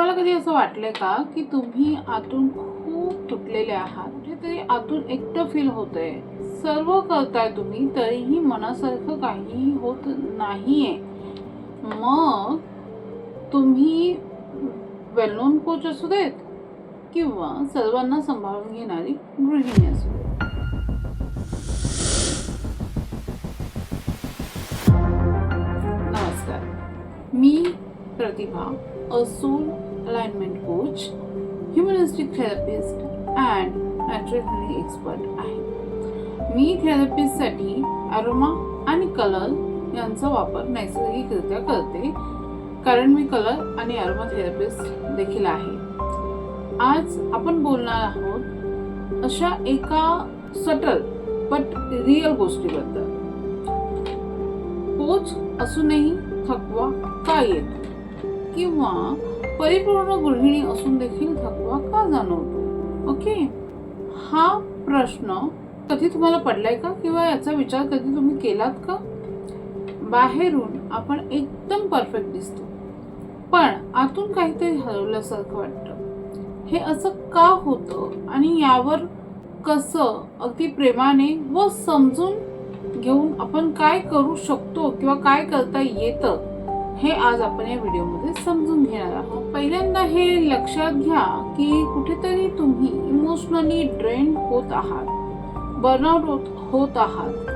तुम्हाला कधी असं वाटलंय का की तुम्ही आतून खूप तुटलेले आहात? म्हणजे कुठेतरी आतून एकटं फील होतंय. सर्व करताय तुम्ही तरीही मनासारखं काहीही होत नाहीये. मग तुम्ही वेल नोन कोच असू देत किंवा सर्वांना सांभाळून घेणारी गृहिणी असू देत. नमस्कार. मी प्रतिभा असून alignment coach humanistic therapist and natural expert आहे मी थेरपिस्टसाठी अरोमा आणि कलर यांचा वापर नैसर्गिकरित्या करते कारण मी कलर आणि अरोमा थेरपिस्ट देखील आहे. आज आपण बोलणार आहोत अशा एका सटल बट रिअल गोष्टीबद्दल. कोच असूनही थकवा का येतो? किंवा परिपूर्ण गृहिणी असून देखील थकवा का जाणवतो? ओके? हा प्रश्न कधी तुम्हाला पडलाय का? किंवा याचा विचार कधी तुम्ही केलात का? बाहेरून आपण एकदम परफेक्ट दिसतो. पण आतून काहीतरी हरवल्यासारखं वाटतं. हे असं का होतं? आणि यावर कसं अगदी प्रेमाने व समजून घेऊन आपण काय करू शकतो किंवा काय करता येतं? हे आज आपण या व्हिडिओमध्ये समजून घेणार आहोत. पहिल्यांदा हे लक्षात घ्या की कुठेतरी तुम्ही इमोशनली ड्रेन होत आहात. बर्नआउट होत होत आहात.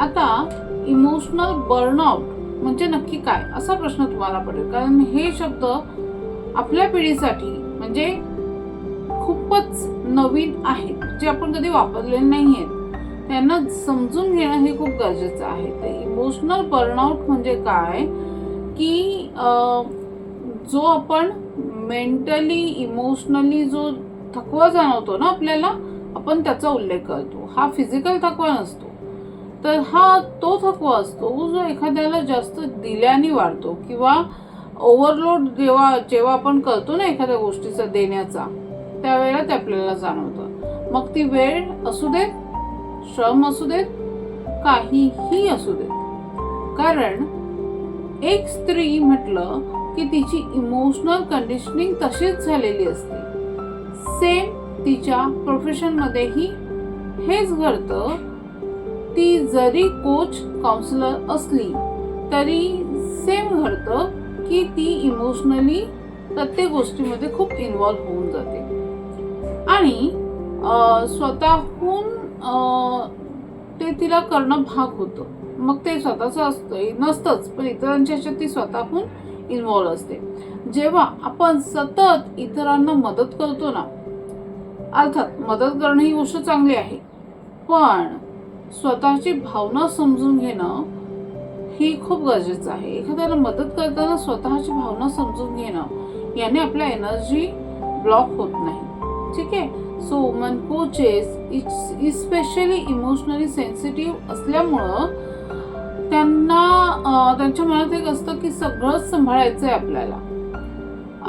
आता इमोशनल बर्नआउट म्हणजे नक्की काय? असा प्रश्न तुम्हाला पडेल. कारण हे शब्द आपल्या पिढीसाठी म्हणजे खूपच नवीन आहेत जे आपण कधी वापरलेले नाही आहेत त्यांना समजून घेणं हे खूप गरजेचं आहे. तर इमोशनल बर्नआउट म्हणजे काय? की जो आपण मेंटली इमोशनली जो थकवा जाणवतो ना आपल्याला आपण त्याचा उल्लेख करतो. हा फिजिकल थकवा नसतो. तर हा तो थकवा असतो जो एखाद्याला जास्त दिल्याने वाढतो किंवा ओव्हरलोड जेव्हा जेव्हा आपण करतो ना एखाद्या गोष्टीचा देण्याचा त्यावेळेला ते आपल्याला जाणवतं. मग ती वेळ असू देत श्रम असू देत काहीही असू देत. कारण एक स्त्री म्हटलं की तिची इमोशनल कंडिशनिंग तशीच झालेली असते. सेम तिच्या प्रोफेशनमध्येही हेच घडतं. ती जरी कोच काउन्सिलर असली तरी सेम घडतं की ती इमोशनली प्रत्येक गोष्टीमध्ये खूप इन्वॉल्व्ह होऊन जाते. आणि स्वतःहून ते तिला करणं भाग होतं. मग ते स्वतःचं असतं नसतंच पण इतरांच्या ह्याच्यात ती स्वतःहून इन्वॉल्व्ह असते. जेव्हा आपण सतत इतरांना मदत करतो ना अर्थात मदत करणं ही गोष्ट चांगली आहे पण स्वतःची भावना समजून घेणं ही खूप गरजेचं आहे. एखाद्याला मदत करताना स्वतःची भावना समजून घेणं याने आपल्या एनर्जी ब्लॉक होत नाही. ठीक आहे? So women coaches especially emotionally sensitive असल्यामुळं त्यांना त्यांच्या मनात एक असतं की सगळंच सांभाळायचं आहे आपल्याला.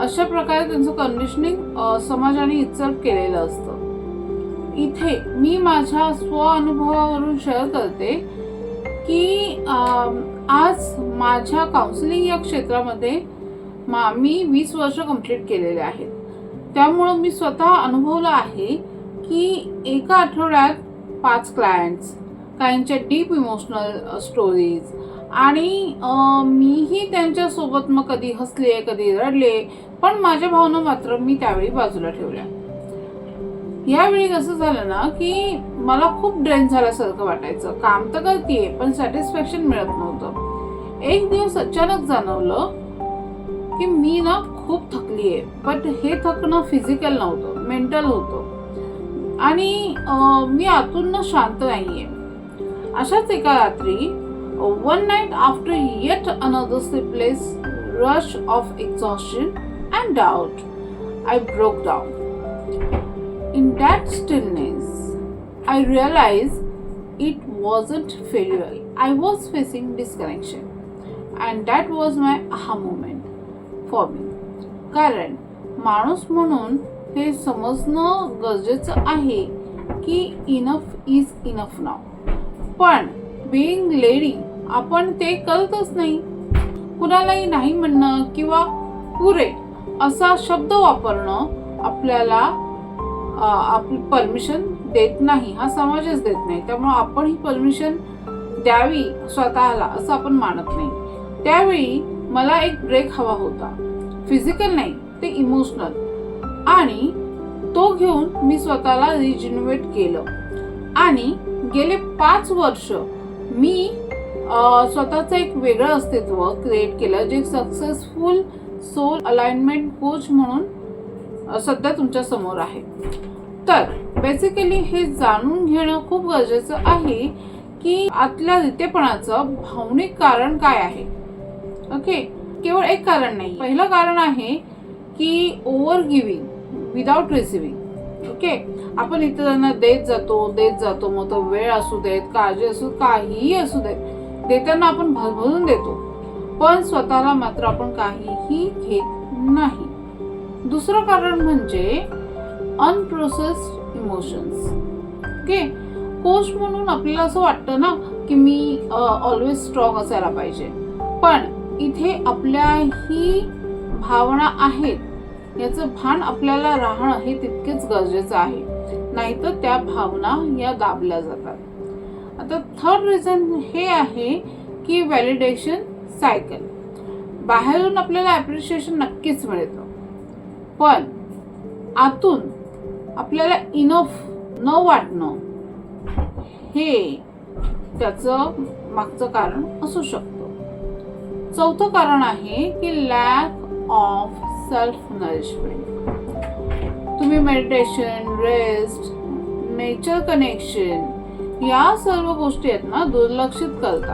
अशा प्रकारे त्यांचं कंडिशनिंग समाजाने इत्सर्ट केलेलं असतं. इथे मी माझ्या स्व अनुभवावरून शेअर करते की आज माझ्या काउन्सिलिंग या क्षेत्रामध्ये मा मी वीस वर्ष कंप्लीट केलेले आहेत. त्यामुळं मी स्वतः अनुभवलं आहे की एका आठवड्यात पाच क्लायंट्स काहींच्या डीप इमोशनल स्टोरीज आणि मीही त्यांच्यासोबत मग कधी हसले कधी रडले पण माझ्या भावना मात्र मी त्यावेळी बाजूला ठेवल्या. यावेळी कसं झालं ना की मला खूप ड्रेन झाल्यासारखं वाटायचं. काम तर करते पण सॅटिस्फॅक्शन मिळत नव्हतं. एक दिवस अचानक जाणवलं की मी ना खूप थकली आहे बट हे थकणं फिजिकल नव्हतं मेंटल होतं. आणि मी आतून ना शांत नाहीये. अशाच एका रात्री one night after yet another sleepless rush of exhaustion and doubt I broke down in that stillness I realize it wasn't failure I was facing disconnection and that was my aha moment for मी कारण माणूस म्हणून हे समजणं गरजेचं आहे की enough is enough नाव पण being lady आपण ते करतच नाही. कुणालाही नाही म्हणणं किंवा पुरे असा शब्द वापरणं आपल्याला आपली परमिशन देत नाही. हा समाजच देत नाही. त्यामुळे आपण ही परमिशन द्यावी स्वतःला असं आपण मानत नाही. त्यावेळी मला एक ब्रेक हवा होता. फिजिकल नाही ते इमोशनल आणि तो घेऊन मी स्वतःला रिजिनोवेट केलं. आणि गेले पाच वर्ष मी स्वतःचं एक वेगळं अस्तित्व क्रिएट केलं जे सक्सेसफुल सोल अलाइनमेंट कोच म्हणून सध्या तुमच्यासमोर आहे. तर बेसिकली हे जाणून घेणं खूप गरजेचं आहे की आतल्या रितेपणाचं भावनिक कारण काय आहे. ओके केवळ एक कारण नाही. पहिलं कारण आहे की over giving without receiving okay? आपण इतरांना देत जातो देत जातो. मग तो वेळ असू देत काळजी असू काहीही असू देत. देताना आपण भरभरून देतो. पण स्वतःला मात्र आपण काहीही घेत नाही. दुसरं कारण म्हणजे अनप्रोसेस्ड इमोशन्स ओके? कोच म्हणून आपल्याला असं वाटतं ना की मी ऑलवेज स्ट्रॉंग असायला पाहिजे. पण इथे आपल्याही भावना आहेत. याचं भान आपल्याला राहणं हे तितकेच गरजेचं आहे. नाहीतर त्या भावना या दाबल्या जातात. आता थर्ड रिझन हे आहे की व्हॅलिडेशन सायकल बाहेरून आपल्याला ॲप्रिशिएशन नक्कीच मिळतं. पण आतून आपल्याला इनफ न वाटणं हे त्याचं मागचं कारण असू शकतं. चौथं कारण आहे की लॅक ऑफ सेल्फ नरिशमेंट तुम्ही मेडिटेशन रेस्ट नेचर कनेक्शन या सर्व गोष्टी आहेत ना दुर्लक्षित करता.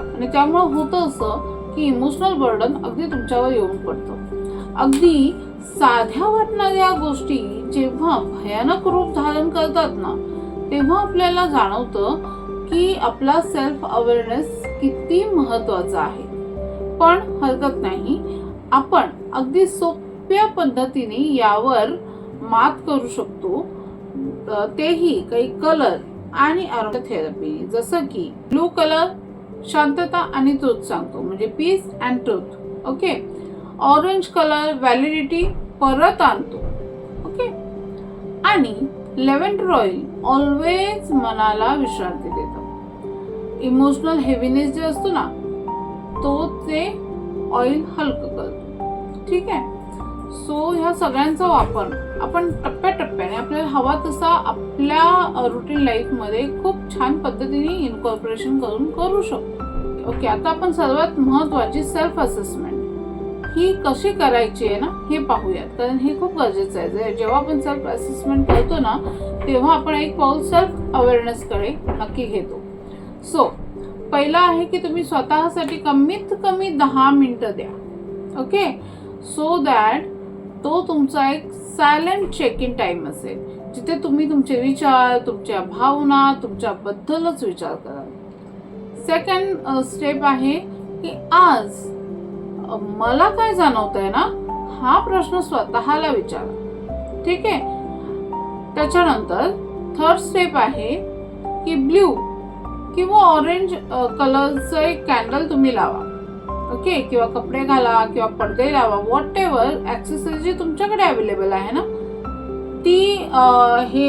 आणि त्यामुळे होतं असं की इमोशनल बर्डन अगदी तुमच्यावर येऊन पडतं. अगदी साध्या वाटणाऱ्या गोष्टी जेव्हा भयानक रूप धारण करतात ना तेव्हा आपल्याला जाणवतं की आपला सेल्फ अवेअरनेस किती महत्त्वाचा आहे. पण हरकत नाही आपण अगदी सोप्या पद्धतीने यावर मात करू शकतो. तेही काही कलर आणि आरोग्य थेरपी जसं की ब्लू कलर शांतता आणि ट्रुथ सांगतो. म्हणजे peace and truth okay orange colour validity परत आणतो ओके आणि लेव्हेंडर ऑइल ऑलवेज मनाला विश्रांती देतं. इमोशनल हेवीनेस जे असतो ना तो ते ऑइल हलकं करतो. ठीक आहे. सो ह्या सगळ्यांचा वापर आपण टप्प्याटप्प्याने आपल्याला हवा तसा आपल्या रुटीन लाईफमध्ये खूप छान पद्धतीने इन्कॉर्पोरेशन करून करू शकतो. ओके आता आपण सर्वात महत्वाची सेल्फ असेसमेंट ही कशी करायची आहे ना हे पाहूयात. कारण हे खूप गरजेचं आहे. जे- जेव्हा आपण सेल्फ असेसमेंट करतो ना तेव्हा आपण एक पाऊल सेल्फ अवेअरनेसकडे नक्की घेतो. सो पहिला आहे की तुम्ही स्वतःसाठी कमीत कमी दहा मिनटं द्या. ओके सो दॅट तो तुमचा एक सायलेंट चेक इन टाईम असेल. जिथे तुम्ही तुमचे विचार तुमच्या भावना तुमच्याबद्दलच विचार कराल सेकंड स्टेप आहे की आज मला काय जाणवत आहे ना हा प्रश्न स्वतःला विचारा. ठीक आहे? त्याच्यानंतर थर्ड स्टेप आहे की ब्ल्यू किंवा ऑरेंज कलरचं एक कॅन्डल तुम्ही लावा. ओके किंवा कपडे घाला किंवा पडदे लावा वॉट एव्हर ॲक्सेसरी जी तुमच्याकडे अवेलेबल आहे ना ती हे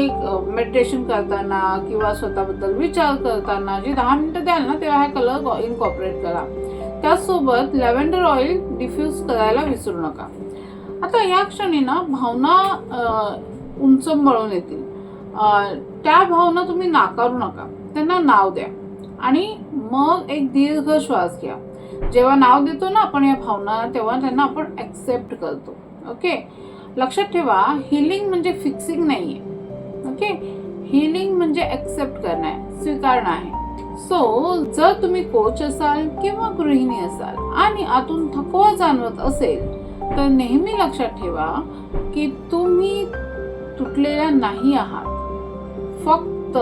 मेडिटेशन करताना किंवा स्वतःबद्दल विचार करताना जी दहा मिनटं द्याल ना तेव्हा हे कलर इनकॉपरेट करा. त्याचसोबत लॅव्हेंडर ऑइल डिफ्यूज करायला विसरू नका. आता या क्षणी ना भावना उंचंबळून येतील. त्या भावना तुम्ही नाकारू नका. त्यांना नाव द्या. आणि मग एक दीर्घ श्वास घ्या. जेव्हा नाव देतो ना आपण या भावना तेव्हा त्यांना आपण ॲक्सेप्ट करतो. ओके लक्षात ठेवा हिलिंग म्हणजे फिक्सिंग नाही आहे ओके हिलिंग म्हणजे ॲक्सेप्ट करणं आहे स्वीकारणं आहे. सो जर तुम्ही कोच असाल किंवा गृहिणी असाल आणि आतून थकवा जाणवत असेल तर नेहमी लक्षात ठेवा की तुम्ही तुटलेल्या नाही आहात. फक्त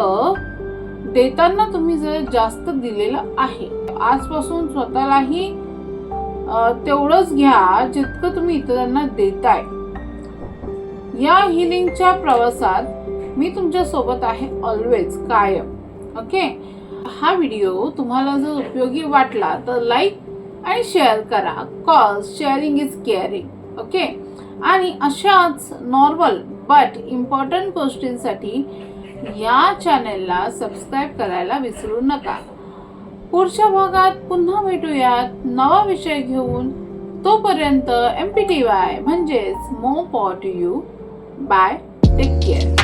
देताना तुम्ही जर जास्त दिलेलं आहे आजपासून स्वतःलाही तेवढंच घ्या जितकं तुम्ही इतरांना देताय. या हिलिंगच्या प्रवासात मी तुमच्यासोबत आहे ऑलवेज कायम. ओके हा व्हिडिओ तुम्हाला जर उपयोगी वाटला तर लाईक आणि शेअर करा. Cause sharing is caring okay आणि अशाच नॉर्मल बट इम्पॉर्टंट गोष्टींसाठी या चॅनेलला सबस्क्राईब करायला विसरू नका. पुढच्या भागात पुन्हा भेटूयात नवा विषय घेऊन. तोपर्यंत एम पी टी वाय म्हणजेच मो पॉट यू बाय टेक केअर